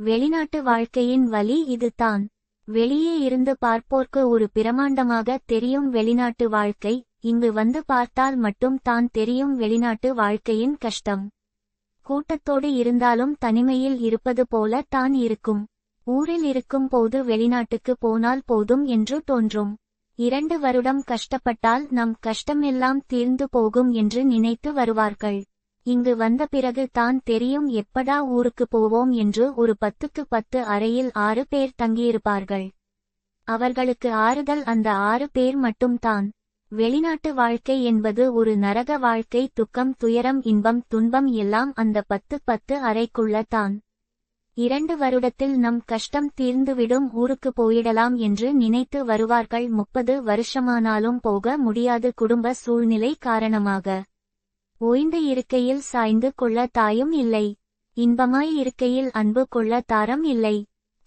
வெளிநாட்டு வாழ்க்கையின் வழி இதுதான். வெளியே இருந்து பார்ப்போர்க்கு ஒரு பிரமாண்டமாக தெரியும் வெளிநாட்டு வாழ்க்கை இங்கு வந்து பார்த்தால் மட்டும் தான் தெரியும் வெளிநாட்டு வாழ்க்கையின் கஷ்டம். கூட்டத்தோடு இருந்தாலும் தனிமையில் இருப்பது போல தான் இருக்கும். ஊரில் இருக்கும் போது வெளிநாட்டுக்கு போனால் போதும் என்று தோன்றும். இரண்டு வருடம் கஷ்டப்பட்டால் நம் கஷ்டமெல்லாம் தீர்ந்து போகும் என்று நினைத்து வருவார்கள். இங்கு வந்த பிறகு தான் தெரியும் எப்படா ஊருக்கு போவோம் என்று ஒரு பத்துக்கு பத்து அறையில் ஆறு பேர் தங்கியிருப்பார்கள். அவர்களுக்கு ஆறுதல் அந்த ஆறு பேர் மட்டும்தான். வெளிநாட்டு வாழ்க்கை என்பது ஒரு நரக வாழ்க்கை துக்கம் துயரம் இன்பம் துன்பம் எல்லாம் அந்த பத்து பத்து அறைக்குள்ள தான். இரண்டு வருடத்தில் நம் கஷ்டம் தீர்ந்துவிடும் ஊருக்கு போயிடலாம் என்று நினைத்து வருவார்கள். முப்பது வருஷமானாலும் போக முடியாது குடும்ப சூழ்நிலை காரணமாக. ஓய்ந்து இருக்கையில் சாய்ந்து கொள்ள தாயும் இல்லை. இன்பமாய் இருக்கையில் அன்பு கொள்ள தாரம் இல்லை.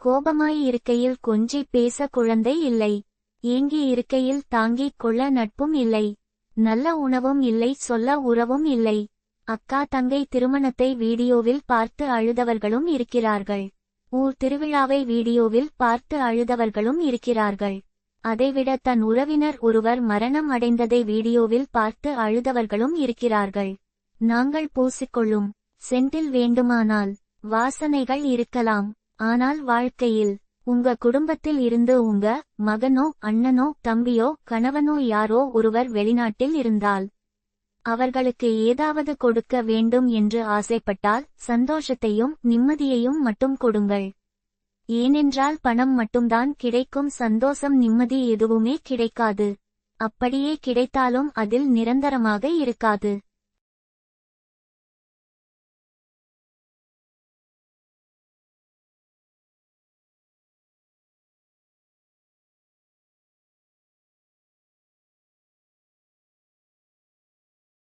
கோபமாய் இருக்கையில் கொஞ்சி பேச குழந்தை இல்லை. ஏங்கி இருக்கையில் தாங்கிக் கொள்ள நட்பும் இல்லை. நல்ல உணவும் இல்லை சொல்ல உறவும் இல்லை. அக்கா தங்கை திருமணத்தை வீடியோவில் பார்த்து அழுதவர்களும் இருக்கிறார்கள். ஊர் திருவிழாவை வீடியோவில் பார்த்து அழுதவர்களும் இருக்கிறார்கள். அதைவிட தன் உறவினர் ஒருவர் மரணம் அடைந்ததை வீடியோவில் பார்த்து அழுதவர்களும் இருக்கிறார்கள். நாங்கள் பூசிக்கொள்ளும். சென்டில் வேண்டுமானால் வாசனைகள் இருக்கலாம். ஆனால் வாழ்க்கையில் உங்க குடும்பத்தில் இருந்து உங்க மகனோ அண்ணனோ தம்பியோ கணவனோ யாரோ ஒருவர் வெளிநாட்டில் இருந்தால் அவர்களுக்கு ஏதாவது கொடுக்க வேண்டும் என்று ஆசைப்பட்டால் சந்தோஷத்தையும் நிம்மதியையும் மட்டும் கொடுங்கள். ஏனென்றால் பணம் மட்டும்தான் கிடைக்கும் சந்தோஷம் நிம்மதி எதுவுமே கிடைக்காது. அப்படியே கிடைத்தாலும் அதில் நிரந்தரமாக இருக்காது.